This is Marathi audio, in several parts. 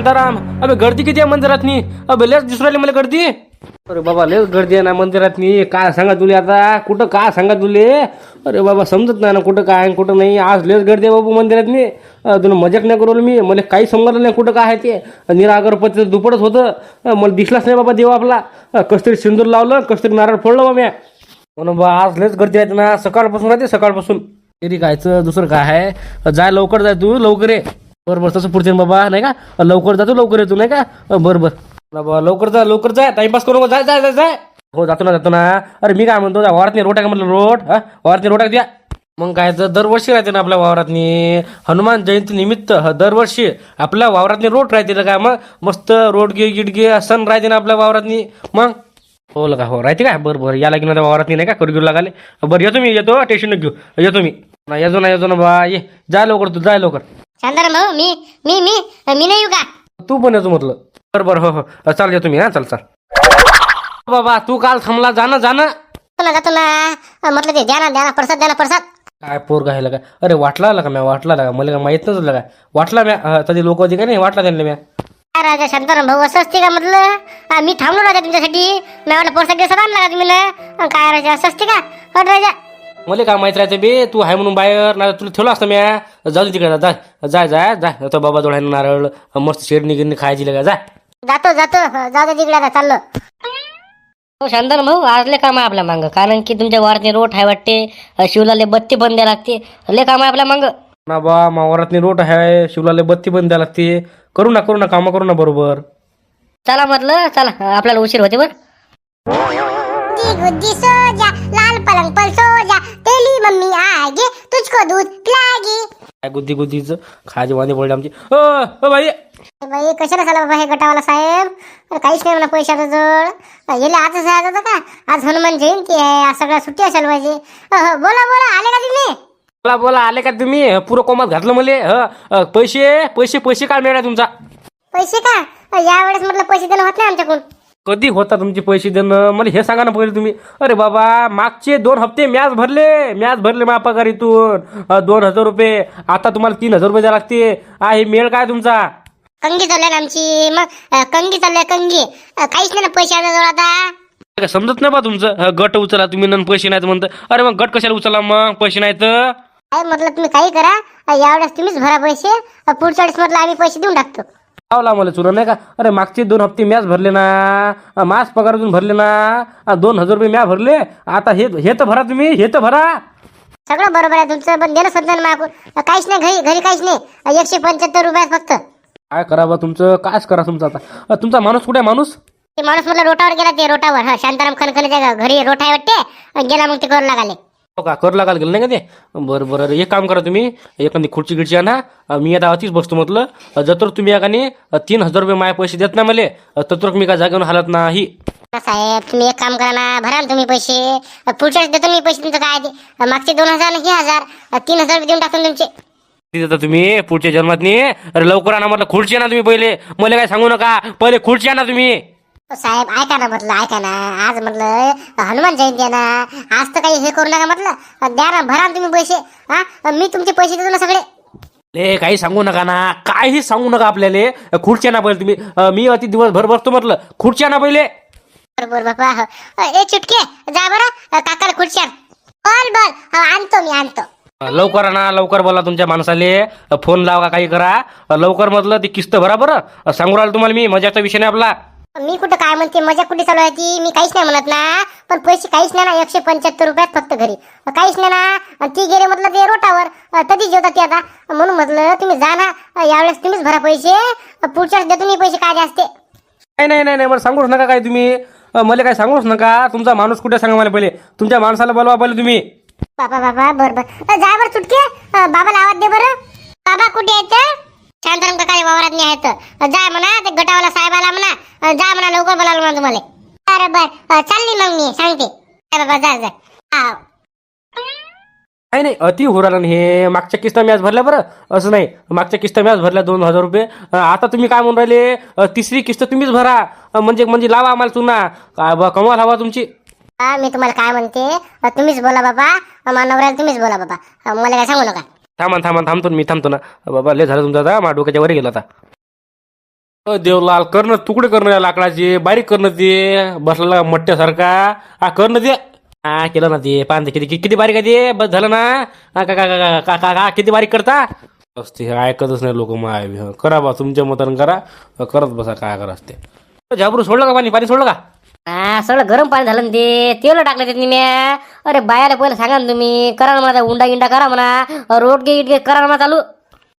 शांताराम अबे गर्दी किती आहे मंदिरात नी अबे लस दिसून राहिली मला गर्दी. अरे बाबा लेच गर्दी आहे ना मंदिरात नी काय सांगा तुले आता? कुठं काय सांगा तुले? अरे बाबा समजत नाही ना कुठं काय आणि कुठं नाही. आज लयच गर्दी आहे बाबू मंदिरात नी तुला मजाक नाही करू मी. मला काही समजलं नाही कुठं काय आहे ते. निरागरपती दुपडच होतं. अं, मला दिसलाच नाही बाबा देव आपला. अं, कसतरी सिंदूर लावलं कसतरी नारळ फोडलं बा म्या म्हणून बा आज लयच गर्दी आहे ना. सकाळपासून राहते सकाळपासून. तरी कायचं दुसरं काय आहे? जाय लवकर जाय तू लवकर ये. बरं बरं तसं पुढचे बाबा नाही का? लवकर जातो लवकर येतो नाही का? बरं बरं. बाबा लवकर जा लवकर जा टाइमपास करू जाय जाय जाय जाय हो जातो ना जातो ना. अरे मी काय म्हणतो त्या वावरातनी रोट का म्हटलं रोट? हा? वावरातनी रोटा द्या? मग काय तर दरवर्षी राहते ना आपल्या वावरातनी. हनुमान जयंती निमित्त ह- दरवर्षी आपल्या वावरातनी रोट राहते ना काय मग मस्त रोडगे गिडगे सण राहते ना आपल्या वावरातनी. मग? हो लगा हो राहते का? बरं बरं या लागेल ना वावरातनी नाही का? करू घेऊ लागाले. बरं येतो मी येतो टेन्शन घेऊ. येतो मी. ना येतो ना येतो ना बा ये. जा लवकर तू जाय लवकर. शांताराम भाऊ मी मी मी मी नाही येऊ का? तू पण येतो म्हटलं. बरं बरं हो हो. चाल येतो मी हा चल चल. बाबा तू काल थांबला जा ना जा ना. जातो ना जातो ना. अं, म्हटलं ते द्या ना द्या ना प्रसाद द्या ना प्रसाद. काय पोर घायला का अरे वाटला आला का म्या? वाटला आला का मला काय माहीत नसलं काय वाटला म्या? कधी लोक होती का नाही? वाटला त्यांना म्या? काय राजा शांताराम भाऊ असं असते का म्हटलं? अं, मी थांबलो राजा तुमच्यासाठी. मी म्हटलं प्रसाद दिवसात आणला का तुम्ही ना? अं, काय राजा असं असते का? राजा मला काय माहीत राहायचं बे तू आहे म्हणून बाहेर नाही तुला ठेवलं असतं म्या जाऊ दे तिकडे जाय जाय जाय जाय तो बाबा जोड नारळ मस्त शेरणी गिरणी खायची लगा जाय जातो जातो. हं, जाऊ दे तिकडे आता चाललो. हो शांताराम भाऊ आज लय काम आहे आपल्या मागं. कारण की तुमच्या वारने रोट आहे वाटते अ, शिवलाले बत्ती पण द्यावी लागते. लय काम आहे आपल्या मागं. ना बा मावरातनी रोट आहे शिवलाले बत्ती पण द्यायला लागते. करू ना करू ना कामं करू ना बरोबर. चला म्हटलं चला आपल्याला उशीर होते बरं. गुद्दी जा पलंग पर सो जा। तेली मम्मी आगे तुझको दूध पिलाएगी काय गुद्दी गुद्दीच? खायचे वांदे पडले आमची. अ अ बाई. ए बाई कशाला झाला बाबा हे गटावाला साहेब? अरे काहीच नाही म्हणा पैशाचा जवळ गेले आजच जायचं होतं का? आज हनुमान जयंती आहे आज सगळ्या सुट्टी असेल पाहिजे. अह, बोला बोला आले का तुम्ही? बोला बोला आले का तुम्ही? पुरं कोमात घातलं मले. ह अ, पैसे पैसे पैसे काय मिळाला तुमचा. पैसे का? यावेळेस म्हटलं पैसे देणं होत नाही आमच्याकडून. कधी होता तुमचे पैसे देणं? मला हे सांगा ना पहिले तुम्ही. अरे बाबा मागचे दोन हप्ते मॅच भरले. मॅच भरले मा पगारीतून. अ, दोन हजार रुपये. आता तुम्हाला तीन हजार रुपये द्यावे लागते हा हे मेळ काय तुमचा? कंगी चालल्या ना आमची. मग कंगी चालल्या कंगी. काहीच नाही ना पैसे जवळ आता. काय समजत नाही बा तुमचं. ह, गट उचला तुम्ही नन पैसे नाहीत म्हणतं. अरे मग गट कशाला उचला मग? पैसे नाहीत? काय म्हटलं तुम्ही काही करा. यावेळेस तुम्हीच भरा पैसे. पुढच्या वेळेस म्हटलं आम्ही पैसे देऊन टाकतो. लावला मला चुरा नाही का? अरे मागचे दोन हप्ते मॅच भरले ना. मास पगारातून भरले ना. दोन हजार रुपये म्या भरले. आता हे हे तर भरा तुम्ही हे तर भरा. सगळं बरोबर आहे तुमचं पण देणं सध्या मागून. काहीच नाही घरी घरी काहीच नाही. एकशे पंच्याहत्तर रुपयात फक्त. काय करावं तुमचं? कायच करा तुमचं आता? तुमचा माणूस कुठे माणूस? ते माणूस म्हटलं रोटावर गेला ते रोटावर. हा शांताराम खनखनेच्या घरी रोट वाटते. गेला मग ते करू लागले. हो का कर लागाल गेलं नाही का ते? बरं बरं. एक काम करा तुम्ही एखादी खुर्ची गिडची आणा. मी आता अतिच बसतो म्हटलं. जर तुम्ही एकाने तीन हजार रुपये माझे पैसे देत ना मला अ, तर मी काय जागेवर हालत नाही. साहेब तुम्ही एक काम करा ना भरा तुम्ही पैसे. पुढच्या देतो मी पैसे तुमचं काय ते. मागचे दोन हजार हे हजार. तीन हजार रुपये देऊन टाकतो तुमचे. देता तुम्ही? पुढच्या जन्मात नाही अरे लवकर आणा म्हटलं. खुर्ची आणा तुम्ही पहिले. मला काय सांगू नका. पहिले खुर्ची आणा तुम्ही. साहेब ऐका ना म्हटलं ऐका ना. आज म्हटलं हनुमान जयंती आहे ना. आज तर काही हे करू नका म्हटलं. द्या ना भरा ना तुम्ही पैसे. हा? मी तुमचे पैसे देतो ना सगळे. ले काही सांगू नका ना. काही सांगू नका आपल्याला. खुर्ची आणा पहिले तुम्ही. अ, मी अति दिवसभर बसतो म्हटलं. खुर्ची आणा पहिले. बरोबर बाबा अह, ए चुटके. जा बरं. काकाला खुर्च्या. बल बल. हो आणतो मी आणतो. लवकर आणा लवकर बोला तुमच्या माणसाले. फोन लावा काही करा. लवकर म्हटलं ती किस्त भरा बरं. सांगू राहिलो तुम्हाला मी. मजाचा विषय नाही आपला. मी कुठं काय म्हणते मजा कुठे चालू आहे ती? मी काहीच नाही म्हणत ना. पण पैसे काहीच नाही ना एकशे पंच्याहत्तर रुपयात फक्त घरी. काहीच नाही ना. आणि ती गेले म्हटलं ते रोटावर. कधीच जेवतात ते आता. म्हणून म्हटलं तुम्ही जा ना. यावेळेस तुम्हीच भरा पैसे. पुढच्या देतो मी पैसे काय असते. नाही नाही नाही नाही मला सांगूच नका काय तुम्ही. मला काय सांगूच नका. तुमचा माणूस कुठे सांगा मला पहिले? तुमच्या माणसाला बोलवा पहिले तुम्ही. बाबा बाबा बर बर. अं, जा बरं चुटके. अं, बाबाला आवाज दे बरं. बाबा कुठे आहेत शांताराम काकाले वावरात नाही आहेत. जा म्हणा ते गटावाला साहेबाला म्हणा. जा म्हणा लवकर बोलावलं म्हणा तुम्हाला. बरं बर. चालली मग मी सांगते. बाबा जा जा. हाव. नाही नाही अति होराला हे मागच्या किस्ता मॅच भरल्या बरं. असं नाही मागच्या किस्ता मॅच भरल्या दोन हजार रुपये. आता तुम्ही काय म्हणून राहिले? अ, तिसरी किस्त तुम्हीच भरा. अ, म्हणजे म्हणजे लावा आम्हाला चुना. काय बा कमाल हवा तुमची. हा मी तुम्हाला काय म्हणते? तुम्हीच बोला बाबा. नवऱ्याला तुम्हीच बोला बाबा. मला काय सांगू नका. थांबा थांबा थांबतो ना, मी थांबतो ना. बाबा लय झालं तुमचा आता. मा डोक्याच्या वर गेला आता. देवलाल करणं तुकडे करणं या लाकडाचे. बारीक करणं ते. बसलेला मट्ट्यासारखा. हा करणं ते. हा केलं ना ते. पान ते. किती किती- बारीक आहे ते? बस झालं ना. का का का का- का का किती बारीक करता? असते हे ऐकतच नाही लोक माय करा बा तुमच्या मतानं करा. करत बसा काय करा असते झाबरू सोडलं का पाणी? पाणी सोडलं का? हा सगळं गरम पाणी झालं ना ते. तेल टाकलं ते म्या. अरे बायाला पहिलं सांगा ना तुम्ही. करा ना म्हणा उंडा गिंडा करा म्हणा. रोड गे इटगे करा ना म्हणा चालू.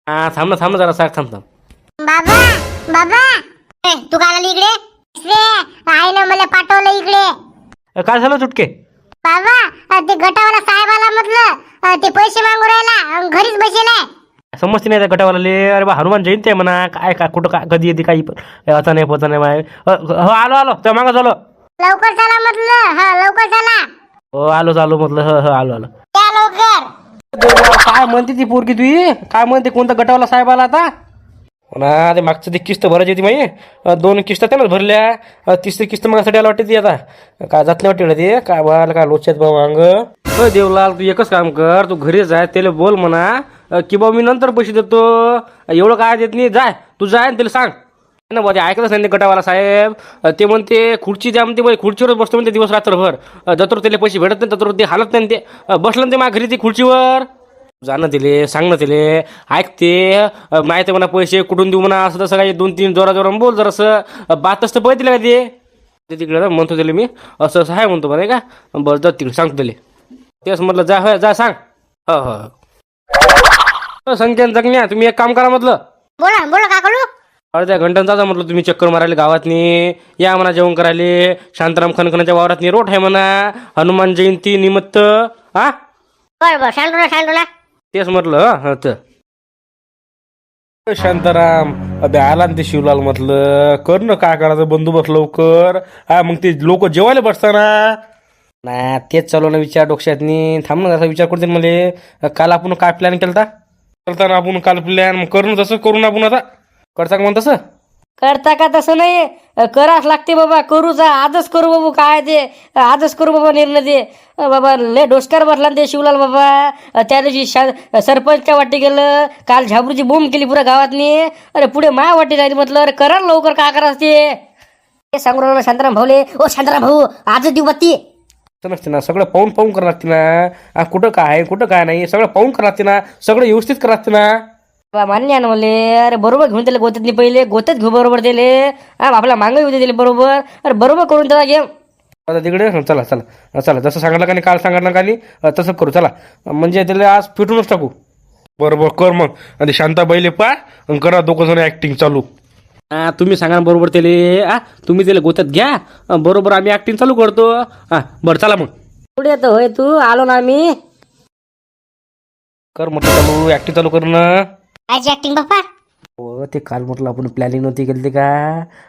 हा थांब ना थांब ना जरा साग थांब थांब. बाबा बाबा. ए, तू काय आली इकडे? आईनं मला पाठवलं इकडे. अ, काय झालं चुटके? बाबा अ, ते गटावाला साहेब आला म्हटलं. अ, ते पैसे मागू राहिला. अ, घरीच बसेलाय समजते नाही त्या गटावाले अरे बा हनुमान जयंती आहे म्हणा. काय काय कुठं काय कधी येते काही पण. आता नाही पोचा नाही माय. अ, हो आलो आलो. त्या मागं झालो. लवकर चला म्हटलं. हा लवकर चला. हो आलो आलो म्हटलं. ह ह आलो आलो. त्या लवकर. काय म्हणते ती पोरगी तुई? काय म्हणते कोणता गटावाला साहेब आला आता? ना ते मागचं ती किस्त भरायची होती माही अ, दोन किस्त त्यानंच भरल्या. अ, तिसरी किस्त मागासाठी आला वाटते ती आता. काय जात नाही वाटते ते. काय बघायला काय लोच्यात बा मांग हो देवलाल तू एकच काम कर. तू घरी जाय त्याला बोल म्हणा. अ, की बा मी नंतर पैसे देतो. एवढं काय देत नाही. जाय तू जाय आणि त्याला सांग. ना बा ते ऐकतच नाही ते गटावाला साहेब. ते म्हणते खुर्ची द्या म्हणते बाई खुर्चीवरच बसतो म्हणते दिवस रात्रभर. जत्र त्याला पैसे भेटत नाही तत्र ते हालत नाही ते. बसलं ना ते माझ्या घरी ते खुर्चीवर. जाणं तिले सांगणं दिले ऐकते. माहिती म्हणा पैसे कुठून देऊ म्हणा असं तसं काही दोन तीन जोरा जोरा बोल जर असं बातच तर पळतील का ते? तिकडे म्हणतो त्याला मी असं असं आहे म्हणतो बरं का? बरं जात तिकडे सांगतो त्याला. तेच म्हटलं जा हो जा सांग. हो हो. हो संख्यान जगण्या तुम्ही एक काम करा म्हटलं. बोला बोला का करू अर्ध्या जाता म्हटलं तुम्ही चक्कर मारायला गावातनी या म्हणा जेवण करायले. शांताराम खनखनाच्या वावरातनी रोट आहे म्हणा. हनुमान जयंती निमित्त हा बर बर ना ना तेच म्हटलं हं तर. शांताराम अबे आला ना ते शिवलाल म्हटलं. कर ना काय करायचं बंदोबस्त लवकर. हा मग ते लोक जेवायला बसताना ना. तेच चालू ना विचार डोक्यातनी थांब ना जसा विचार करते मला. काल आपण काय प्लॅन केलता? करताना आपण काल प्लॅन मग करून तसं करून आपण आता. करता का मग तसं? करता का तसं नाही? अ, करावंच लागते बाबा. करूचा आजच करू बाबू. काय ते? आजच करू बाबा निर्णय ते अ, बाबा लय डोसकार बसला ना ते शिवलाल बाबा. अ, त्या दिवशी शा- सरपंचच्या वाटी गेलं. काल झाबरूची बोंब केली पुऱ्या गावातनी. अरे पुढे माया वाटी राहिली म्हटलं. अरे करा ना लवकर. काय करायचं ते? ते सांगू राहिलो शांताराम भाऊले. ओ शांताराम भाऊ आजच देऊ बत्ती. नसते ना. सगळं पाहून पाहून करावं लागते ना. हा, कुठं काय? आहे कुठं काय नाही? सगळं पाहून करावं लागते ना. सगळं व्यवस्थित करावं लागते ना. मान्य आहे ना मले. अरे बरोबर घेऊन दिले गोत्यात नाही पहिले. गोत्यात घेऊ बरोबर दिले हा आपला मागं येऊ दिले बरोबर. अरे बरोबर करून त्याला गेम आता तिकडे हं, चला चला. चला जसं सांगितलं का नाही काल सांगितलं का नाही अं, तसं करू चला. म्हणजे त्याला आज फिटूनच टाकू. बरोबर कर मग. आणि शांता बैले पा आणि करा दोघं जण ऍक्टिंग चालू. हा तुम्ही सांगा ना बरोबर त्याले. हा तुम्ही त्याला गोत्यात घ्या. बरोबर आम्ही ऍक्टिंग चालू करतो. हा बरं चला मग. पुढे येतो होय तू. आलो ना आम्ही. कर म्हटलं चालू ऍक्टिंग चालू करणं कायची ऍक्टिंग बाप्पा हो ते काल म्हटलं आपण प्लॅनिंग नव्हती केली ते का?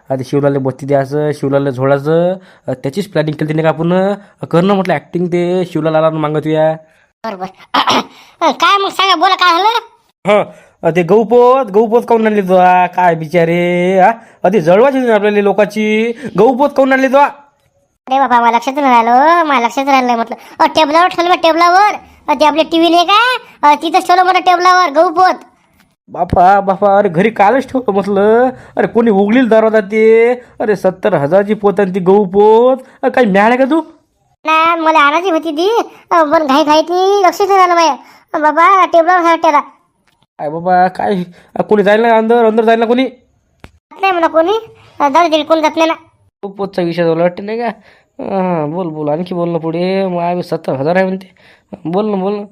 आधी शिवलाला बत्ती द्यायचं शिवलाला झोडायचं अं, त्याचीच प्लॅनिंग केली नाही का आपण? अं, करणं म्हटलं ऍक्टिंग ते शिवलाला मागत या बर बर काय मग सांगा बोला काय झालं? हा ते गहूपोत गहूपोत काऊन आणली तो? हा? काय बिचारे हा आधी जळवायची होती आपल्याला लोकांची? गहूपोत काऊन आणली तो? हा? अरे बाबा मला लक्षात नाही राहिलं मला लक्षात राहिलं म्हटलं अ, टेबलावर ठेवलं बा टेबलावर. अ, ते आपले टीव्ही नाही का? अ, तिथंच ठेवलं मोठं टेबलावर गहू पोत. बापा बापा अरे घरी कालच ठेवलं म्हटलं. अरे कोणी उघडील दरवाजा ते? अरे सत्तर हजारची पोत आणि ती गहू पोत. अरे, काही मिळालं का तू? ना मला आणायची होती ती. पण घाई घाईत नाही. लक्षच नाही राहिलं माझ्या बाबा टेबलावर ठेवला. काय बाबा काय? अरे, कोणी जाईल ना अंदर? अंदर जाईल ना कोणी? जात नाही म्हणा कोणी. जाऊ दे कोणी जात नाही ना. गहू पोतचा विषय झाला वाटते नाही का? हां बोल बोल. आणखी बोल ना पुढे. मग सत्तर हजार आहे म्हणते. बोल ना बोल ना.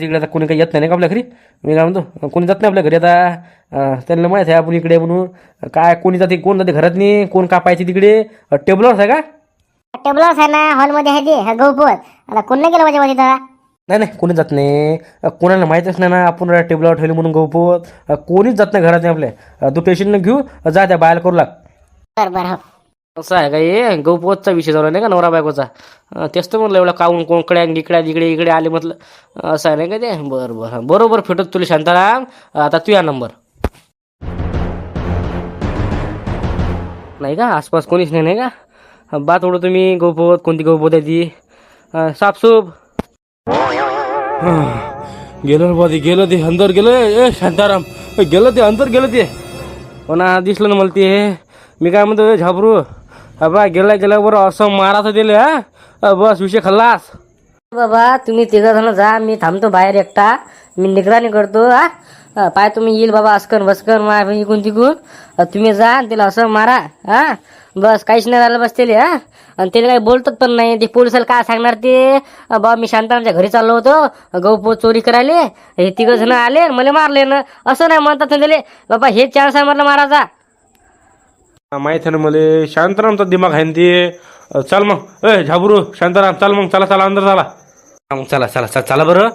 तिकडे आता कोणी काही येत नाही का आपल्या घरी? मी काय म्हणतो कोणी जात नाही आपल्या घरी. आता त्यांना माहीत आहे आपण इकडे म्हणून. काय कोणी जाते कोण जाते घरात नाही कोण का पाहिजे तिकडे टेबलवर आहे का? टेबलावर आहे ना हॉलमध्ये आहे ते हा गहू पोत. आता कोण नाही गेलं माझ्या दादा नाही नाही कोणी जात नाही. कोणाला माहीतच नाही ना आपण टेबलावर ठेवले म्हणून गहूपोत कोणीच जात नाही घरात नाही आपल्या तू टेन्शन न घेऊ जा त्या बाहेर करू लाग. बरं बरं हो. असं आहे का हे? गहूपोतचा विषय झाला नाही का नवरा बायकोचा? तेच तर म्हणलं एवढा काऊन कोणकड्या इकड्या इकडे इकडे आले म्हटलं. असं आहे नाही का ते? बरं बरं. बरोबर फिटत तुला शांताराम. आता तू या नंबर. नाही का? आसपास कोणीच नाही नाही का? बात थोडं तुम्ही गहूपोत कोणती गहूपोत आहे ती? साफसूप गेलं बा ते गेलं ते अंदर गेलं. ए शांताराम. गेलं ते अंदर गेलं ते. हो ना दिसलं ना मला ते. मी काय म्हणतो झाबरू? अबा गेला गेल्या बरं असं माराचं दिलं हा? बस विषय खल्लास. बाबा तुम्ही तिघं जण जा मी थांबतो बाहेर एकटा. मी निगराणी करतो हा? अ, पाय तुम्ही येईल बाबा असकन बसकन मा इकून तिकून. अ, तुम्ही जा आणि तिला असं मारा हा? बस काहीच नाही झालं बस त्याला हा? आणि त्याला काही बोलतात पण नाही. ते पोलिसाला काय सांगणार ते? अ, बाबा मी शांतारामच्या घरी चाललो होतो. गहू चोरी करायले. हे तिघं जण आले मला मारले ना. असं नाही म्हणतात ना त्याले बाबा हे चान्स आहे म्हटलं मारायचा माहीत आहे ना मला शांतारामचा दिमाग आहे ना ते चल मग. ए झाबरू शांताराम चल मग चला चला अंदर चला मग चला चला चला चला बरं.